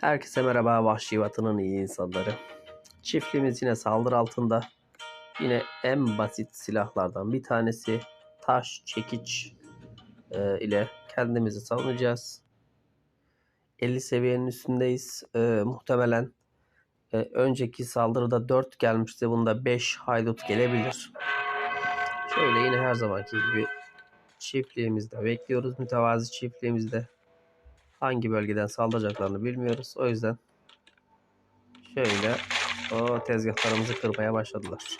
Herkese merhaba Vahşi Vatan'ın iyi insanları. Çiftliğimiz yine saldırı altında. Yine en basit silahlardan bir tanesi taş çekiç e, ile kendimizi savunacağız. 50 seviyenin üstündeyiz. E, muhtemelen e, önceki saldırıda 4 gelmişti. Bunda 5 haydut gelebilir. Şöyle yine her zamanki gibi çiftliğimizde bekliyoruz. Mütevazi çiftliğimizde hangi bölgeden saldıracaklarını bilmiyoruz. O yüzden şöyle o tezgahlarımızı kırmaya başladılar.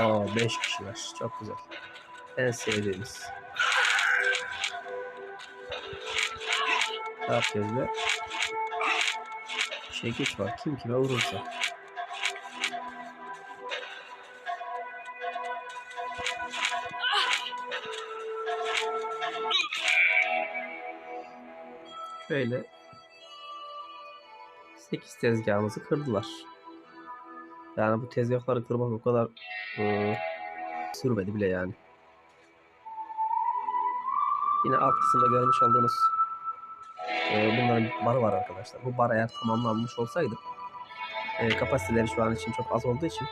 Oo 5 kişiler. Çok güzel. En sevdiğimiz. Ne yapacağız be? Çekiç var. Kim kime vurursa. Şöyle 8 tezgahımızı kırdılar. Yani bu tezgahları kırmak o kadar ıı, sürmedi bile yani. Yine alt kısımda görmüş olduğunuz e, bunların barı var arkadaşlar. Bu bar eğer tamamlanmış olsaydı e, kapasiteleri şu an için çok az olduğu için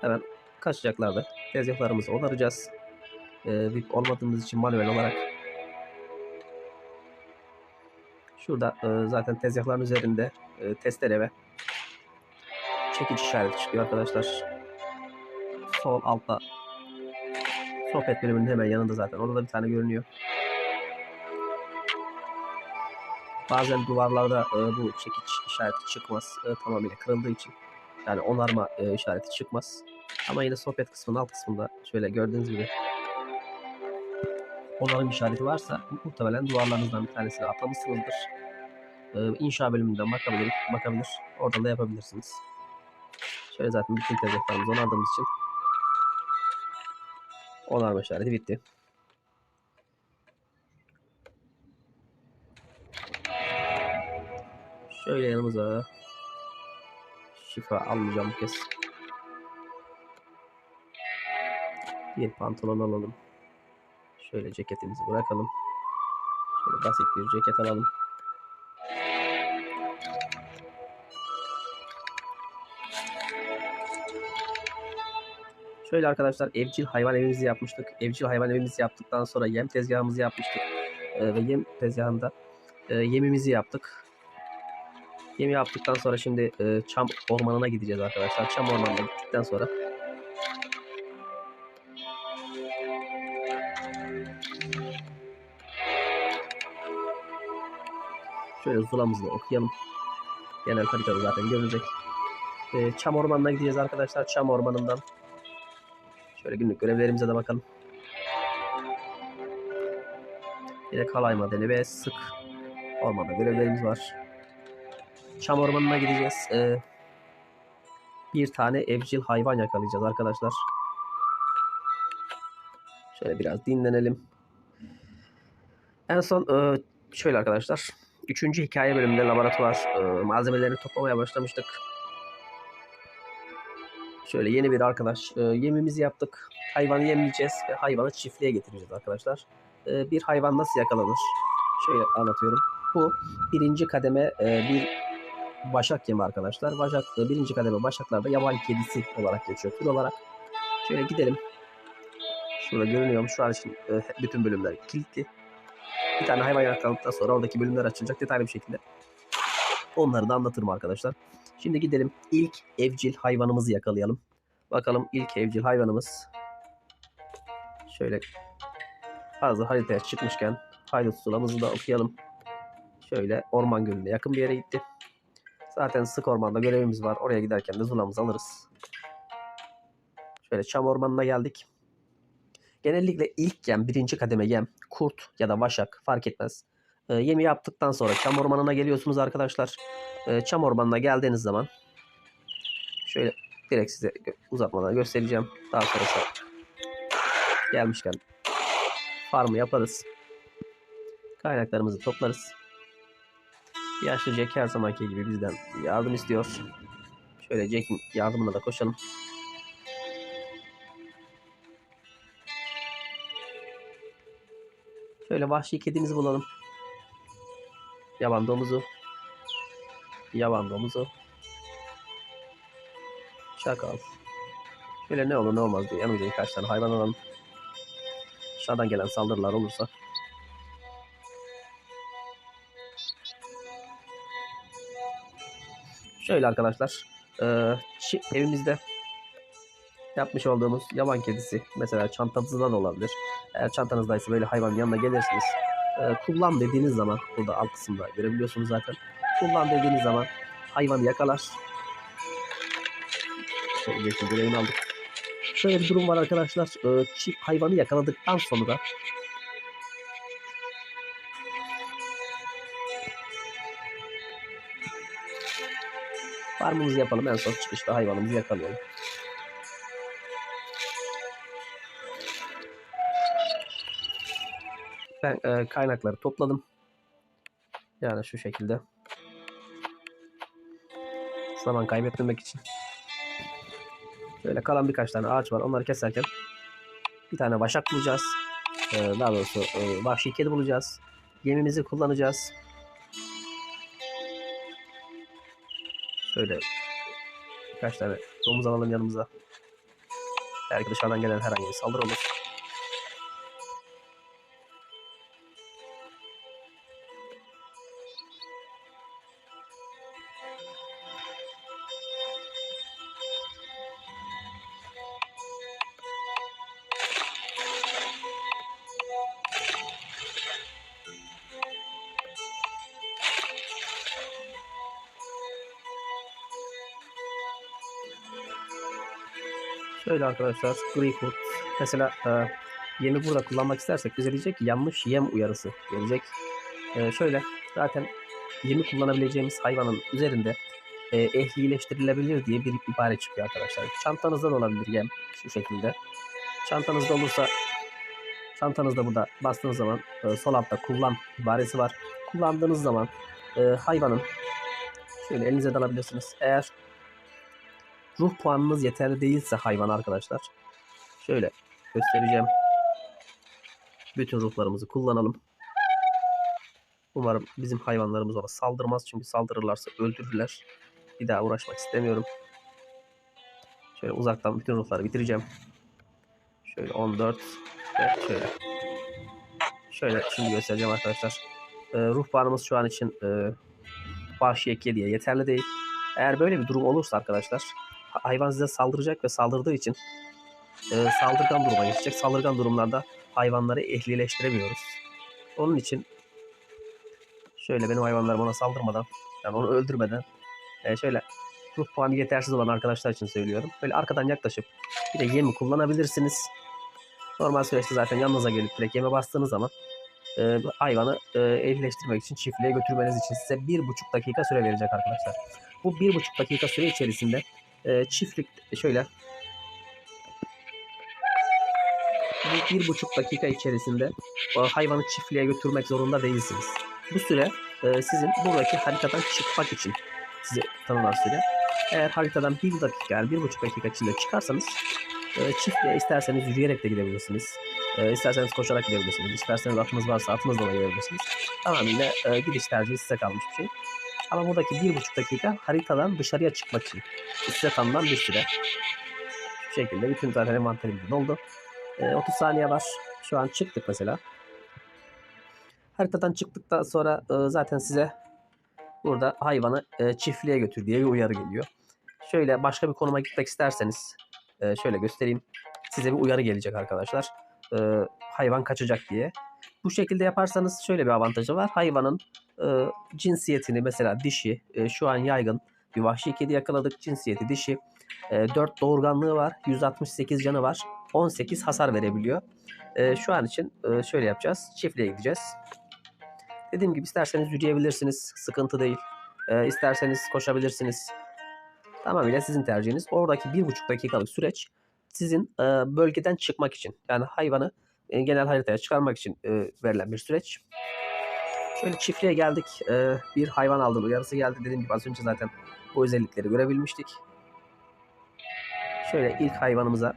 hemen kaçacaklardı. Tezgahlarımızı onaracağız. E, VIP olmadığımız için manuel olarak Şurada e, zaten tezgahların üzerinde e, testere ve çekiç işareti çıkıyor arkadaşlar. Sol altta sohbet bölümünün hemen yanında zaten. Orada da bir tane görünüyor. Bazen duvarlarda e, bu çekiç işareti çıkmaz. E, tamamıyla kırıldığı için. Yani onarma e, işareti çıkmaz. Ama yine sohbet kısmının alt kısmında şöyle gördüğünüz gibi onarım işareti varsa muhtemelen duvarlarınızdan bir tanesini atlamışsınızdır. Ee, inşa bölümünden bakabilir, bakabilir. Oradan da yapabilirsiniz. Şöyle zaten bütün tezgahlarımızı onardığımız için onarma işareti bitti. Şöyle yanımıza şifa almayacağım bu kez. Bir pantolon alalım. Şöyle ceketimizi bırakalım. Şöyle basit bir ceket alalım. Şöyle arkadaşlar evcil hayvan evimizi yapmıştık. Evcil hayvan evimizi yaptıktan sonra yem tezgahımızı yapmıştık. Ee, ve yem tezgahında e, yemimizi yaptık. Yemi yaptıktan sonra şimdi e, çam ormanına gideceğiz arkadaşlar. Çam ormanına gittikten sonra Şöyle zulamızı okuyalım. Genel haritada zaten görülecek. Ee, Çam ormanına gideceğiz arkadaşlar. Çam ormanından. Şöyle günlük görevlerimize de bakalım. Yine kalay madeni ve sık ormanda görevlerimiz var. Çam ormanına gideceğiz. Ee, bir tane evcil hayvan yakalayacağız arkadaşlar. Şöyle biraz dinlenelim. En son e, şöyle arkadaşlar. Üçüncü hikaye bölümünde laboratuvar e, malzemelerini toplamaya başlamıştık. Şöyle yeni bir arkadaş. E, yemimizi yaptık. Hayvanı yemleyeceğiz ve hayvanı çiftliğe getireceğiz arkadaşlar. E, bir hayvan nasıl yakalanır? Şöyle anlatıyorum. Bu birinci kademe e, bir başak yemi arkadaşlar. Başak, e, birinci kademe başaklarda yaban kedisi olarak geçiyor tür olarak. Şöyle gidelim. Şurada görünüyor? Şu an için e, bütün bölümler kilitli. Bir tane hayvan yakaladıktan sonra oradaki bölümler açılacak detaylı bir şekilde. Onları da anlatırım arkadaşlar. Şimdi gidelim ilk evcil hayvanımızı yakalayalım. Bakalım ilk evcil hayvanımız. Şöyle hazır haritaya çıkmışken haydut sulamızı da okuyalım. Şöyle orman gölüne yakın bir yere gitti. Zaten sık ormanda görevimiz var. Oraya giderken de zulamızı alırız. Şöyle çam ormanına geldik. Genellikle ilk yem, birinci kademe yem, kurt ya da vaşak fark etmez. E, yemi yaptıktan sonra çam ormanına geliyorsunuz arkadaşlar. E, çam ormanına geldiğiniz zaman şöyle direkt size uzatmadan göstereceğim. Daha sonrası gelmişken farmı yaparız. Kaynaklarımızı toplarız. Yaşlı Jack her zamanki gibi bizden yardım istiyor. Şöyle Jack'in yardımına da koşalım. Şöyle vahşi kedimizi bulalım. Yaban domuzu. Yaban domuzu. Şakal. Şöyle ne olur ne olmaz diye yanımıza birkaç tane hayvan alalım. Dışarıdan gelen saldırılar olursa. Şöyle arkadaşlar. çi- evimizde yapmış olduğumuz yaban kedisi mesela çantanızda da olabilir. Eğer çantanızdaysa böyle hayvan yanına gelirsiniz. Eee, kullan dediğiniz zaman burada alt kısımda görebiliyorsunuz zaten. Kullan dediğiniz zaman hayvanı yakalar. Şöyle görevini aldık. Şöyle bir durum var arkadaşlar. Eee, çi- hayvanı yakaladıktan sonra farmımızı yapalım. En son çıkışta hayvanımızı yakalayalım. Ben e, kaynakları topladım. Yani şu şekilde. Zaman kaybetmemek için. Böyle kalan birkaç tane ağaç var. Onları keserken bir tane başak bulacağız. Ee, daha doğrusu e, vahşi kedi bulacağız. Gemimizi kullanacağız. Şöyle birkaç tane domuz alalım yanımıza. Belki dışarıdan gelen herhangi bir saldırı olur. Şöyle arkadaşlar Greyfoot mesela e, yemi burada kullanmak istersek bize diyecek ki yanlış yem uyarısı gelecek. E, şöyle zaten yemi kullanabileceğimiz hayvanın üzerinde e, ehlileştirilebilir diye bir ibare çıkıyor arkadaşlar. Çantanızda da olabilir yem şu şekilde. Çantanızda olursa çantanızda burada bastığınız zaman e, sol altta kullan ibaresi var. Kullandığınız zaman e, hayvanın şöyle elinize de alabilirsiniz. Eğer ruh puanınız yeterli değilse hayvan arkadaşlar. Şöyle göstereceğim. Bütün ruhlarımızı kullanalım. Umarım bizim hayvanlarımız ona saldırmaz. Çünkü saldırırlarsa öldürürler. Bir daha uğraşmak istemiyorum. Şöyle uzaktan bütün ruhları bitireceğim. Şöyle 14 ve şöyle. Şöyle şimdi göstereceğim arkadaşlar. Ee, ruh puanımız şu an için e, vahşi ek diye yeterli değil. Eğer böyle bir durum olursa arkadaşlar hayvan size saldıracak ve saldırdığı için e, saldırgan duruma geçecek. Saldırgan durumlarda hayvanları ehlileştiremiyoruz. Onun için şöyle benim hayvanlarım ona saldırmadan yani onu öldürmeden e, şöyle ruh puanı yetersiz olan arkadaşlar için söylüyorum. Böyle arkadan yaklaşıp bir de yemi kullanabilirsiniz. Normal süreçte zaten yanınıza gelip direkt yeme bastığınız zaman e, hayvanı e, ehlileştirmek için çiftliğe götürmeniz için size bir buçuk dakika süre verecek arkadaşlar. Bu bir buçuk dakika süre içerisinde e, çiftlik şöyle bu bir buçuk dakika içerisinde o hayvanı çiftliğe götürmek zorunda değilsiniz. Bu süre e, sizin buradaki haritadan çıkmak için size tanınan süre. Eğer haritadan bir dakika yani bir buçuk dakika içinde çıkarsanız e, çiftliğe isterseniz yürüyerek de gidebilirsiniz. E, isterseniz koşarak gidebilirsiniz. İsterseniz atınız varsa atınızla da gidebilirsiniz. Tamamıyla e, gidiş tercihi size kalmış bir şey. Ama buradaki bir buçuk dakika haritadan dışarıya çıkmak için size tanınan bir süre. Bu şekilde bütün zaten envanterimiz doldu. E, 30 saniye var. Şu an çıktık mesela. Haritadan çıktıktan sonra e, zaten size burada hayvanı e, çiftliğe götür diye bir uyarı geliyor. Şöyle başka bir konuma gitmek isterseniz e, şöyle göstereyim. Size bir uyarı gelecek arkadaşlar. E, hayvan kaçacak diye. Bu şekilde yaparsanız şöyle bir avantajı var. Hayvanın e, cinsiyetini mesela dişi e, şu an yaygın bir vahşi kedi yakaladık. Cinsiyeti dişi. E, 4 doğurganlığı var. 168 canı var. 18 hasar verebiliyor. E, şu an için e, şöyle yapacağız. Çiftliğe gideceğiz. Dediğim gibi isterseniz yürüyebilirsiniz. Sıkıntı değil. E, isterseniz koşabilirsiniz. Tamamıyla sizin tercihiniz. Oradaki bir buçuk dakikalık süreç sizin e, bölgeden çıkmak için. Yani hayvanı e, genel haritaya çıkarmak için e, verilen bir süreç. Şöyle çiftliğe geldik. E, bir hayvan aldın uyarısı geldi. Dediğim gibi az önce zaten bu özellikleri görebilmiştik. Şöyle ilk hayvanımıza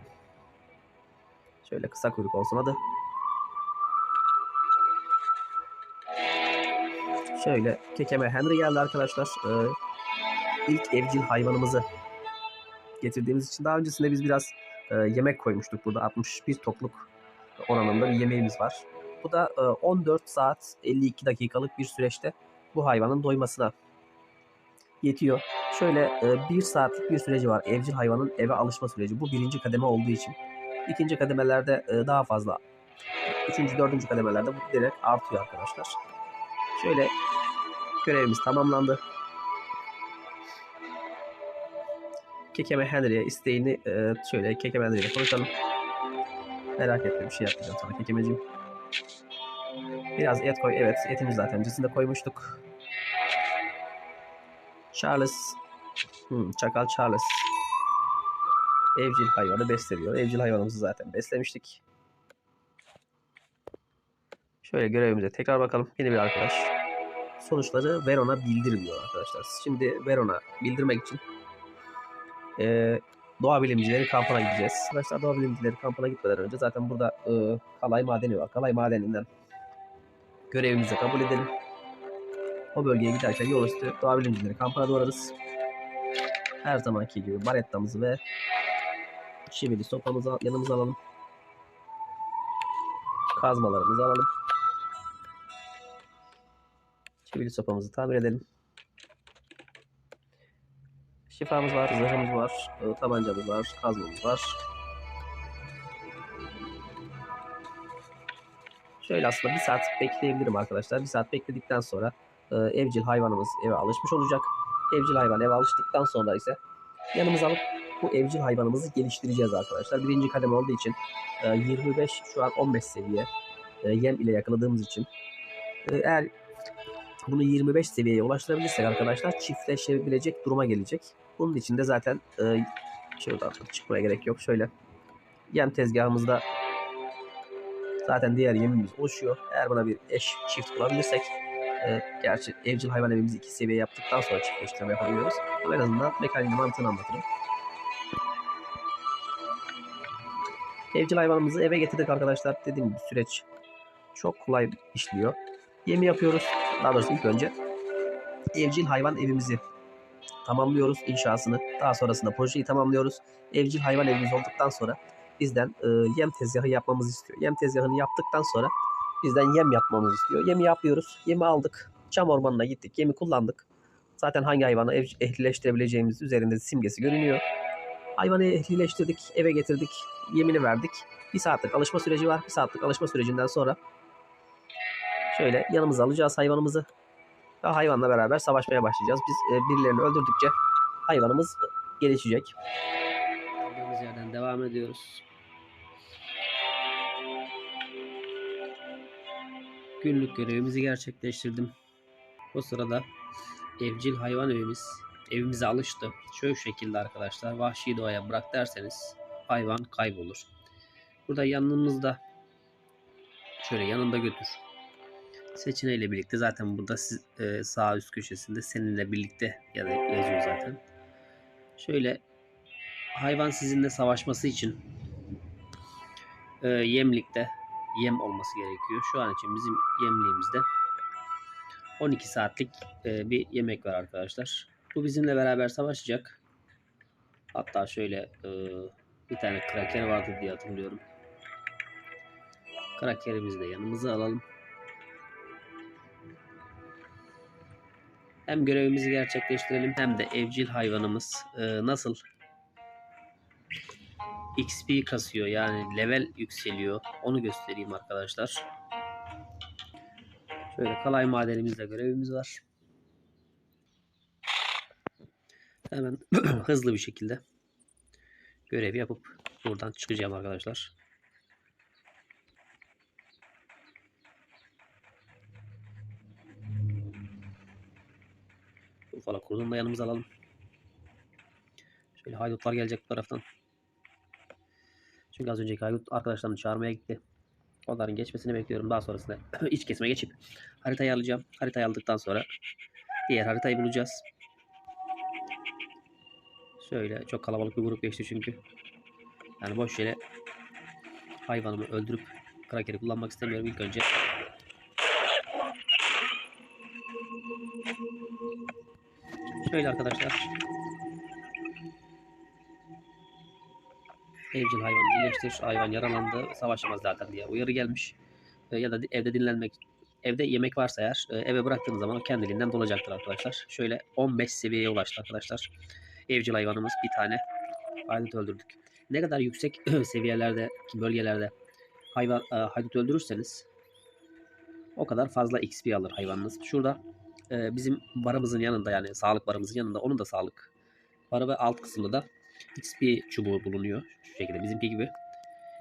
şöyle kısa kuyruk olsun adı. Şöyle kekeme Henry geldi arkadaşlar. Ee, ilk evcil hayvanımızı getirdiğimiz için daha öncesinde biz biraz e, yemek koymuştuk burada 61 topluk oranında bir yemeğimiz var. Bu da e, 14 saat 52 dakikalık bir süreçte bu hayvanın doymasına yetiyor. Şöyle e, bir saatlik bir süreci var evcil hayvanın eve alışma süreci. Bu birinci kademe olduğu için. İkinci kademelerde e, daha fazla. Üçüncü, dördüncü kademelerde bu giderek artıyor arkadaşlar. Şöyle görevimiz tamamlandı. Kekeme Henry'e isteğini e, şöyle Kekeme Henry ile konuşalım. Merak etme bir şey yapmayacağım sana Kekemeciğim. Biraz et koy. Evet etimiz zaten öncesinde koymuştuk. Charles. Hmm, Çakal Charles. Evcil hayvanı besleniyor. Evcil hayvanımızı zaten beslemiştik. Şöyle görevimize tekrar bakalım. Yeni bir arkadaş. Sonuçları Veron'a bildirmiyor arkadaşlar. Şimdi Veron'a bildirmek için e, doğa bilimcileri kampına gideceğiz. Arkadaşlar doğa bilimcileri kampına gitmeden önce zaten burada e, Kalay Madeni var. Kalay Madeni'nden görevimizi kabul edelim. O bölgeye giderken yol üstü doğa bilimcileri kampına doğrarız. Her zamanki gibi barettamızı ve şivili sopamızı yanımıza alalım. Kazmalarımızı alalım. Çivili sopamızı tamir edelim. Şifamız var, zırhımız var, e, tabancamız var, kazmamız var. Şöyle aslında bir saat bekleyebilirim arkadaşlar. Bir saat bekledikten sonra e, evcil hayvanımız eve alışmış olacak. Evcil hayvan eve alıştıktan sonra ise yanımıza alıp bu evcil hayvanımızı geliştireceğiz arkadaşlar. Birinci kademe olduğu için e, 25 şu an 15 seviye e, yem ile yakaladığımız için e, eğer bunu 25 seviyeye ulaştırabilirsek arkadaşlar çiftleşebilecek duruma gelecek. Bunun için de zaten e, şuradan çıkmaya gerek yok. Şöyle yem tezgahımızda zaten diğer yemimiz oluşuyor. Eğer buna bir eş çift bulabilirsek e, gerçi evcil hayvan evimizi iki seviye yaptıktan sonra çiftleştirme yapabiliyoruz. Ama en azından mekanizma mantığını anlatırım. Evcil hayvanımızı eve getirdik arkadaşlar. Dediğim gibi süreç çok kolay işliyor. Yemi yapıyoruz. Daha doğrusu ilk önce evcil hayvan evimizi tamamlıyoruz inşasını. Daha sonrasında projeyi tamamlıyoruz. Evcil hayvan evimiz olduktan sonra bizden e, yem tezgahı yapmamızı istiyor. Yem tezgahını yaptıktan sonra bizden yem yapmamızı istiyor. Yemi yapıyoruz. Yemi aldık. Çam ormanına gittik. Yemi kullandık. Zaten hangi hayvanı ev, ehlileştirebileceğimiz üzerinde simgesi görünüyor. Hayvanı ehlileştirdik, eve getirdik, yemini verdik. Bir saatlik alışma süreci var. Bir saatlik alışma sürecinden sonra şöyle yanımıza alacağız hayvanımızı. Ve hayvanla beraber savaşmaya başlayacağız. Biz e, birilerini öldürdükçe hayvanımız gelişecek. Kaldığımız yerden devam ediyoruz. Günlük görevimizi gerçekleştirdim. O sırada evcil hayvan evimiz evimize alıştı. Şöyle şekilde arkadaşlar vahşi doğaya bırak derseniz hayvan kaybolur. Burada yanımızda şöyle yanında götür. Seçeneğiyle birlikte zaten burada siz, e, sağ üst köşesinde seninle birlikte ya da yazıyor zaten. Şöyle hayvan sizinle savaşması için e, yemlikte yem olması gerekiyor. Şu an için bizim yemliğimizde 12 saatlik e, bir yemek var arkadaşlar. Bu bizimle beraber savaşacak. Hatta şöyle e, bir tane kraker vardı diye hatırlıyorum. Krakerimizi de yanımıza alalım. Hem görevimizi gerçekleştirelim hem de evcil hayvanımız e, nasıl XP kasıyor yani level yükseliyor onu göstereyim arkadaşlar. Şöyle kalay madenimizde görevimiz var. Hemen hızlı bir şekilde görevi yapıp buradan çıkacağım arkadaşlar. Ufala kurdunu da yanımıza alalım. Şöyle haydutlar gelecek bu taraftan. Çünkü az önceki haydut arkadaşlarını çağırmaya gitti. Onların geçmesini bekliyorum. Daha sonrasında iç kesime geçip haritayı alacağım. Haritayı aldıktan sonra diğer haritayı bulacağız. Şöyle çok kalabalık bir grup geçti çünkü. Yani boş yere hayvanımı öldürüp krakeri kullanmak istemiyorum ilk önce. Şöyle arkadaşlar. Evcil hayvan iyileştir. Hayvan yaralandı. Savaşamaz zaten diye uyarı gelmiş. E, ya da evde dinlenmek evde yemek varsa eğer e, eve bıraktığınız zaman o kendiliğinden dolacaktır arkadaşlar. Şöyle 15 seviyeye ulaştı arkadaşlar. Evcil hayvanımız bir tane haydut öldürdük. Ne kadar yüksek seviyelerde bölgelerde hayvan e, haydut öldürürseniz o kadar fazla XP alır hayvanınız. Şurada e, bizim barımızın yanında yani sağlık barımızın yanında onun da sağlık barı ve alt kısımda da XP çubuğu bulunuyor. Şu şekilde bizimki gibi.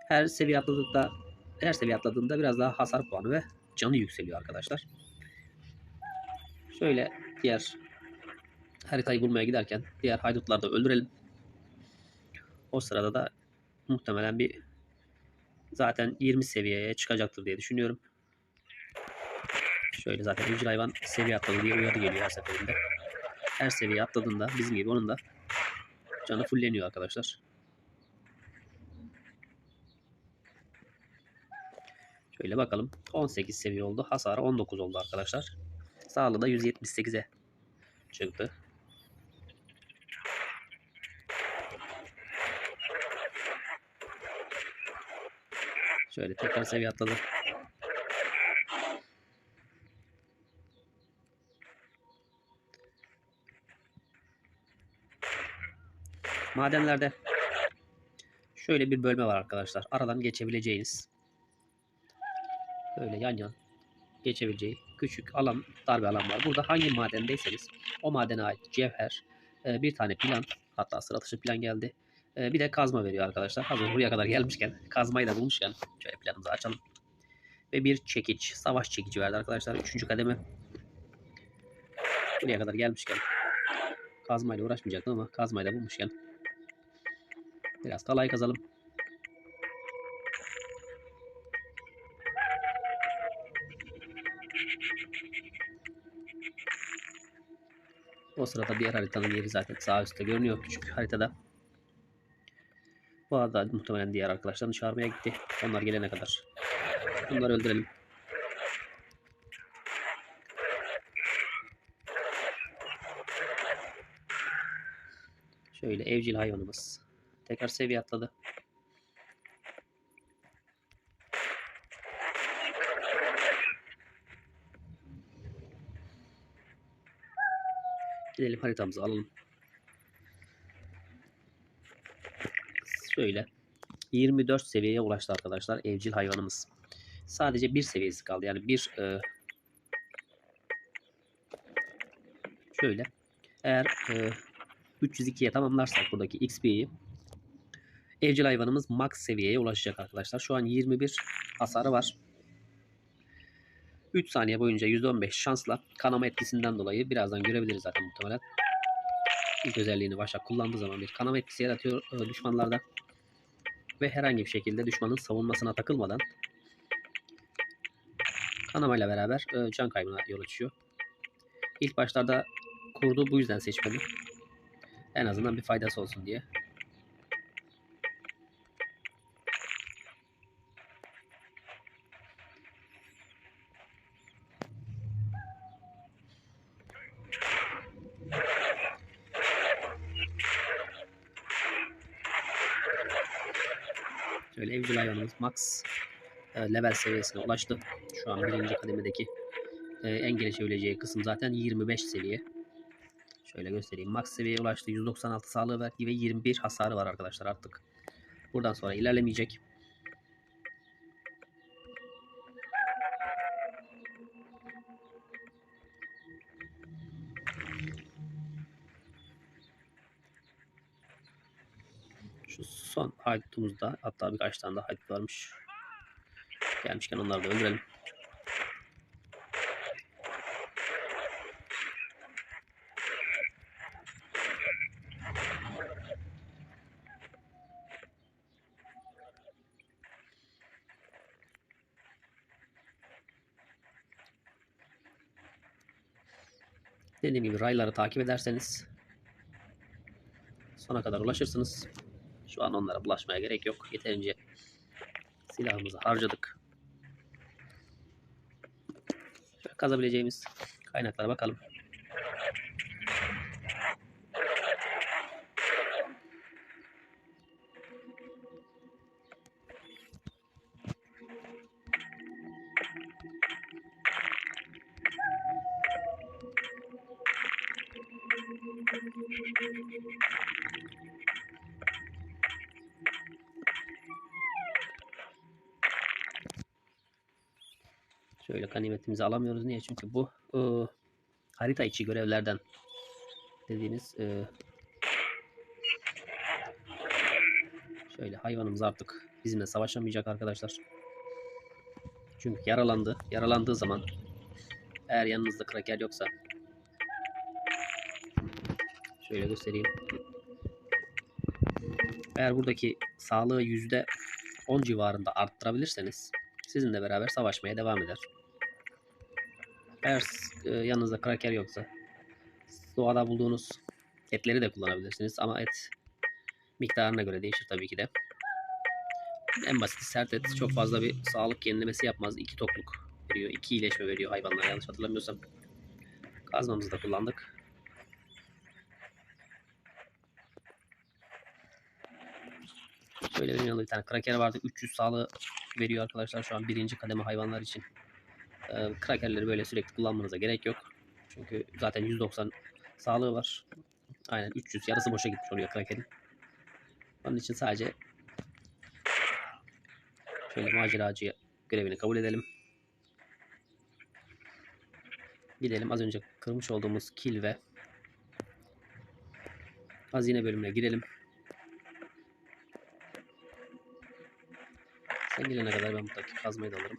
Her seviye atladıkta her seviye atladığında biraz daha hasar puanı ve canı yükseliyor arkadaşlar. Şöyle diğer haritayı bulmaya giderken diğer haydutları da öldürelim. O sırada da muhtemelen bir zaten 20 seviyeye çıkacaktır diye düşünüyorum. Şöyle zaten evcil hayvan seviye atladı diye uyarı geliyor her seferinde. Her seviye atladığında bizim gibi onun da canı fulleniyor arkadaşlar. Şöyle bakalım. 18 seviye oldu. Hasarı 19 oldu arkadaşlar. Sağlığı da 178'e çıktı. Şöyle tekrar seviye atladı. Madenlerde şöyle bir bölme var arkadaşlar. Aradan geçebileceğiniz böyle yan yan geçebileceği küçük alan, dar bir alan var. Burada hangi madendeyseniz o madene ait cevher, e, bir tane plan, hatta sıra dışı plan geldi. E, Bir de kazma veriyor arkadaşlar. Hazır buraya kadar gelmişken, kazmayı da bulmuşken şöyle planımızı açalım. Ve bir çekiç, savaş çekici verdi arkadaşlar. Üçüncü kademe. Buraya kadar gelmişken kazmayla uğraşmayacaktım ama kazmayı da bulmuşken biraz kalay kazalım. O sırada diğer haritanın yeri zaten sağ üstte görünüyor küçük haritada. Bu arada muhtemelen diğer arkadaşlarını çağırmaya gitti. Onlar gelene kadar. Bunları öldürelim. Şöyle evcil hayvanımız. Tekrar seviye atladı. Gidelim haritamızı alalım. Şöyle 24 seviyeye ulaştı arkadaşlar evcil hayvanımız. Sadece bir seviyesi kaldı. Yani bir e, şöyle eğer e, 302'ye tamamlarsak buradaki XP'yi evcil hayvanımız max seviyeye ulaşacak arkadaşlar. Şu an 21 hasarı var. 3 saniye boyunca %15 şansla kanama etkisinden dolayı birazdan görebiliriz zaten muhtemelen. İlk özelliğini Başak kullandığı zaman bir kanama etkisi yaratıyor e, düşmanlarda. Ve herhangi bir şekilde düşmanın savunmasına takılmadan kanamayla beraber e, can kaybına yol açıyor. İlk başlarda kurdu bu yüzden seçmedim. En azından bir faydası olsun diye. Şöyle evcil hayvanımız max e, level seviyesine ulaştı. Şu an birinci kademedeki e, en gelişebileceği kısım zaten 25 seviye. Şöyle göstereyim. Max seviyeye ulaştı. 196 sağlığı ve 21 hasarı var arkadaşlar artık. Buradan sonra ilerlemeyecek. Son haydutumuzda hatta birkaç tane daha haydut varmış. Gelmişken onları da öldürelim. Dediğim gibi rayları takip ederseniz sona kadar ulaşırsınız. Şu an onlara bulaşmaya gerek yok. Yeterince silahımızı harcadık. Şöyle kazabileceğimiz kaynaklara bakalım. Ganimetimizi alamıyoruz. Niye? Çünkü bu ıı, harita içi görevlerden dediğimiz ıı, şöyle hayvanımız artık bizimle savaşamayacak arkadaşlar. Çünkü yaralandı. Yaralandığı zaman eğer yanınızda kraker yoksa şöyle göstereyim. Eğer buradaki sağlığı yüzde 10 civarında arttırabilirseniz sizinle beraber savaşmaya devam eder. Eğer e, yanınızda kraker yoksa doğada bulduğunuz etleri de kullanabilirsiniz ama et miktarına göre değişir tabii ki de. En basit sert et çok fazla bir sağlık yenilemesi yapmaz. İki tokluk veriyor. iki iyileşme veriyor hayvanlara yanlış hatırlamıyorsam. Kazmamızı da kullandık. Şöyle benim yanımda bir tane kraker vardı. 300 sağlığı veriyor arkadaşlar şu an birinci kademe hayvanlar için. Ee, krakerleri böyle sürekli kullanmanıza gerek yok. Çünkü zaten 190 sağlığı var. Aynen 300 yarısı boşa gitmiş oluyor krakerin. Onun için sadece şöyle maceracı görevini kabul edelim. Gidelim az önce kırmış olduğumuz kil ve hazine bölümüne girelim. Sen gelene kadar ben buradaki kazmayı da alırım.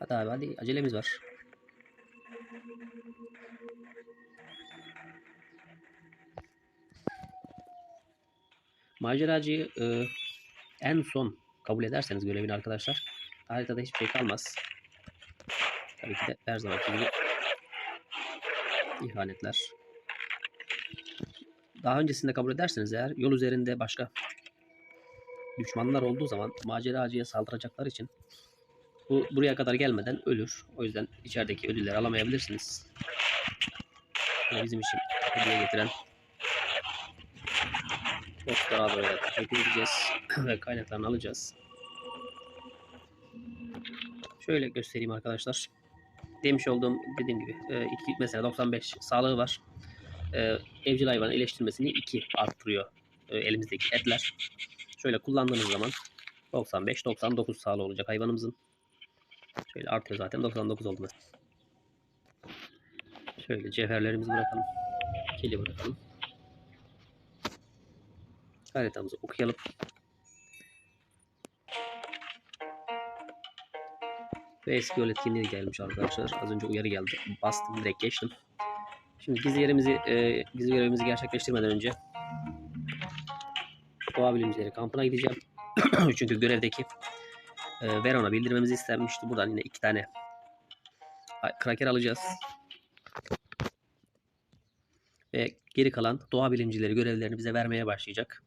Hadi abi hadi acelemiz var. Maceracıyı e, en son kabul ederseniz görevini arkadaşlar haritada hiçbir şey kalmaz. Tabii ki de her zamanki gibi ihanetler. Daha öncesinde kabul ederseniz eğer yol üzerinde başka düşmanlar olduğu zaman maceracıya saldıracaklar için bu buraya kadar gelmeden ölür. O yüzden içerideki ödülleri alamayabilirsiniz. Yine bizim için hediye getiren Dostlara teşekkür edeceğiz ve kaynaklarını alacağız. Şöyle göstereyim arkadaşlar. Demiş olduğum dediğim gibi e, iki, mesela 95 sağlığı var. E, evcil hayvanı iyileştirmesini 2 arttırıyor e, elimizdeki etler. Şöyle kullandığınız zaman 95-99 sağlığı olacak hayvanımızın. Şöyle artıyor zaten 99 oldu mesela. Şöyle cevherlerimizi bırakalım. Kili bırakalım. Haritamızı okuyalım. Ve yol etkinliği gelmiş arkadaşlar. Az önce uyarı geldi. Bastım direkt geçtim. Şimdi gizli yerimizi, e, gizli görevimizi gerçekleştirmeden önce Doğa Bilimcileri kampına gideceğim. Çünkü görevdeki e, Veron'a bildirmemizi istenmişti. Buradan yine iki tane kraker alacağız. Ve geri kalan doğa bilimcileri görevlerini bize vermeye başlayacak.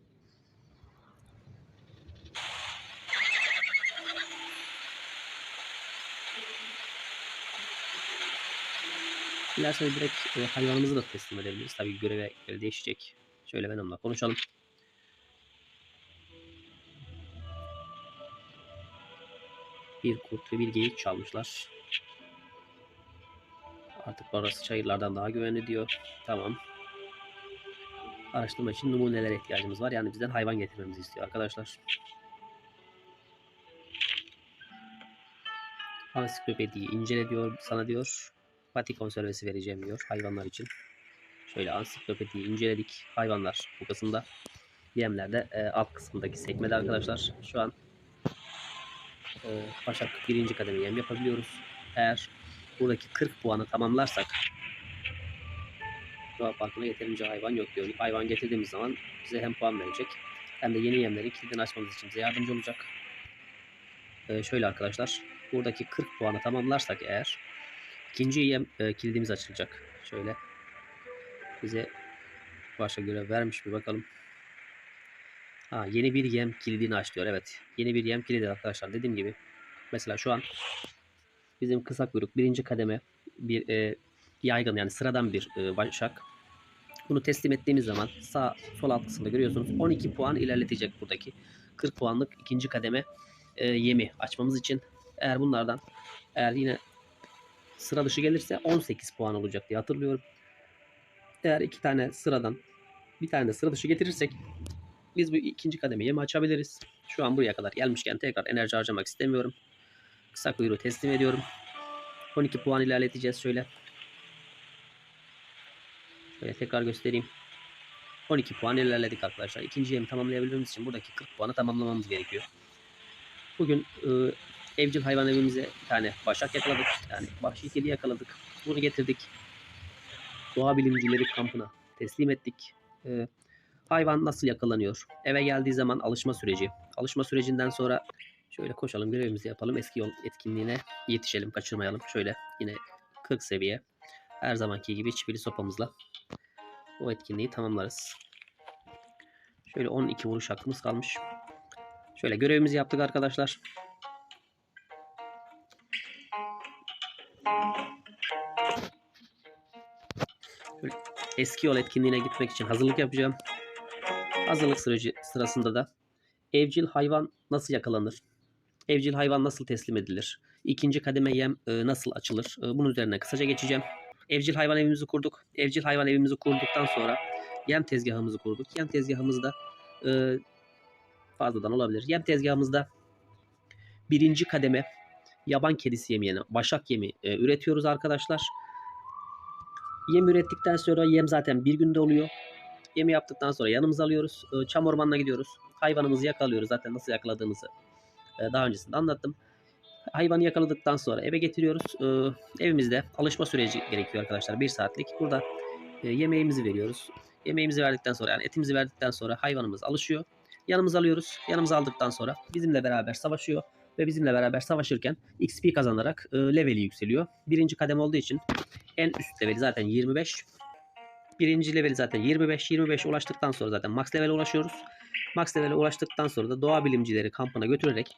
Dilerseniz direkt e, hayvanımızı da teslim edebiliriz. Tabii göreve göre değişecek. Şöyle ben onunla konuşalım. Bir kurt ve bir geyik çalmışlar. Artık orası çayırlardan daha güvenli diyor. Tamam. Araştırma için numunelere ihtiyacımız var. Yani bizden hayvan getirmemizi istiyor arkadaşlar. Ansiklopediyi incele diyor sana diyor. Pati konservesi vereceğim diyor hayvanlar için. Şöyle ansiklopediyi inceledik. Hayvanlar bu kısımda. Yemlerde e, alt kısmındaki sekmede arkadaşlar. Şu an Başak birinci kademe yem yapabiliyoruz. Eğer buradaki 40 puanı tamamlarsak doğa parkına yeterince hayvan yok diyor. Hayvan getirdiğimiz zaman bize hem puan verecek hem de yeni yemleri kilidini açmamız için bize yardımcı olacak. Ee, şöyle arkadaşlar buradaki 40 puanı tamamlarsak eğer ikinci yem e, kilidimiz açılacak. Şöyle bize başka görev vermiş bir bakalım. Ha, yeni bir yem kilidini aç diyor. Evet. Yeni bir yem kilidi arkadaşlar. Dediğim gibi. Mesela şu an bizim kısa kuyruk birinci kademe bir e, yaygın yani sıradan bir e, başak. Bunu teslim ettiğimiz zaman sağ sol alt kısımda görüyorsunuz 12 puan ilerletecek buradaki 40 puanlık ikinci kademe e, yemi açmamız için. Eğer bunlardan eğer yine sıra dışı gelirse 18 puan olacak diye hatırlıyorum. Eğer iki tane sıradan bir tane de sıra dışı getirirsek biz bu ikinci kademe yemi açabiliriz. Şu an buraya kadar gelmişken tekrar enerji harcamak istemiyorum. Kısa kuyruğu teslim ediyorum. 12 puan ilerleteceğiz şöyle. Şöyle tekrar göstereyim. 12 puan ilerledik arkadaşlar. İkinci yemi tamamlayabilmemiz için buradaki 40 puanı tamamlamamız gerekiyor. Bugün e, evcil hayvan evimize bir tane başak yakaladık. Yani vahşi kedi yakaladık. Bunu getirdik. Doğa bilimcileri kampına teslim ettik. E, hayvan nasıl yakalanıyor? Eve geldiği zaman alışma süreci. Alışma sürecinden sonra şöyle koşalım görevimizi yapalım. Eski yol etkinliğine yetişelim kaçırmayalım. Şöyle yine 40 seviye. Her zamanki gibi çivili sopamızla o etkinliği tamamlarız. Şöyle 12 vuruş hakkımız kalmış. Şöyle görevimizi yaptık arkadaşlar. Eski yol etkinliğine gitmek için hazırlık yapacağım. Hazırlık süreci sırasında da evcil hayvan nasıl yakalanır? Evcil hayvan nasıl teslim edilir? İkinci kademe yem e, nasıl açılır? E, bunun üzerine kısaca geçeceğim. Evcil hayvan evimizi kurduk. Evcil hayvan evimizi kurduktan sonra yem tezgahımızı kurduk. Yem tezgahımızda e, fazladan olabilir. Yem tezgahımızda birinci kademe yaban kedisi yemi yani başak yemi e, üretiyoruz arkadaşlar. Yem ürettikten sonra yem zaten bir günde oluyor. Yemi yaptıktan sonra yanımıza alıyoruz. E, çam ormanına gidiyoruz. Hayvanımızı yakalıyoruz. Zaten nasıl yakaladığımızı e, daha öncesinde anlattım. Hayvanı yakaladıktan sonra eve getiriyoruz. E, evimizde alışma süreci gerekiyor arkadaşlar. Bir saatlik. Burada e, yemeğimizi veriyoruz. Yemeğimizi verdikten sonra yani etimizi verdikten sonra hayvanımız alışıyor. Yanımıza alıyoruz. Yanımıza aldıktan sonra bizimle beraber savaşıyor. Ve bizimle beraber savaşırken XP kazanarak e, leveli yükseliyor. Birinci kadem olduğu için en üst leveli zaten 25. Birinci leveli zaten 25. 25 ulaştıktan sonra zaten max level'e ulaşıyoruz. Max level'e ulaştıktan sonra da doğa bilimcileri kampına götürerek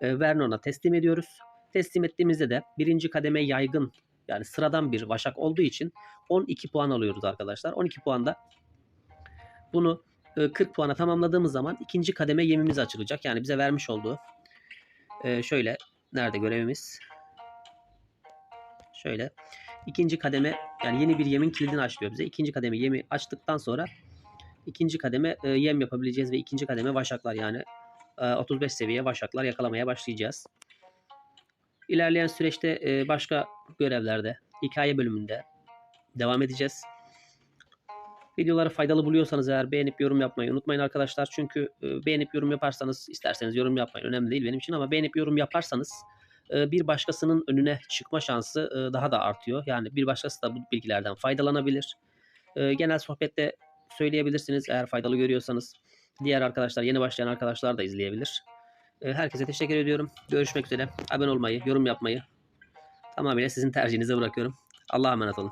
e, Vernon'a teslim ediyoruz. Teslim ettiğimizde de birinci kademe yaygın yani sıradan bir vaşak olduğu için 12 puan alıyoruz arkadaşlar. 12 puanda bunu e, 40 puana tamamladığımız zaman ikinci kademe yemimiz açılacak. Yani bize vermiş olduğu e, şöyle nerede görevimiz? Şöyle ikinci kademe yani yeni bir yemin kilidini açlıyor bize. İkinci kademe yemi açtıktan sonra ikinci kademe e, yem yapabileceğiz ve ikinci kademe vaşaklar yani e, 35 seviye vaşaklar yakalamaya başlayacağız. İlerleyen süreçte e, başka görevlerde, hikaye bölümünde devam edeceğiz. Videoları faydalı buluyorsanız eğer beğenip yorum yapmayı unutmayın arkadaşlar. Çünkü e, beğenip yorum yaparsanız isterseniz yorum yapmayın önemli değil benim için ama beğenip yorum yaparsanız bir başkasının önüne çıkma şansı daha da artıyor. Yani bir başkası da bu bilgilerden faydalanabilir. Genel sohbette söyleyebilirsiniz eğer faydalı görüyorsanız. Diğer arkadaşlar, yeni başlayan arkadaşlar da izleyebilir. Herkese teşekkür ediyorum. Görüşmek üzere. Abone olmayı, yorum yapmayı tamamıyla sizin tercihinize bırakıyorum. Allah'a emanet olun.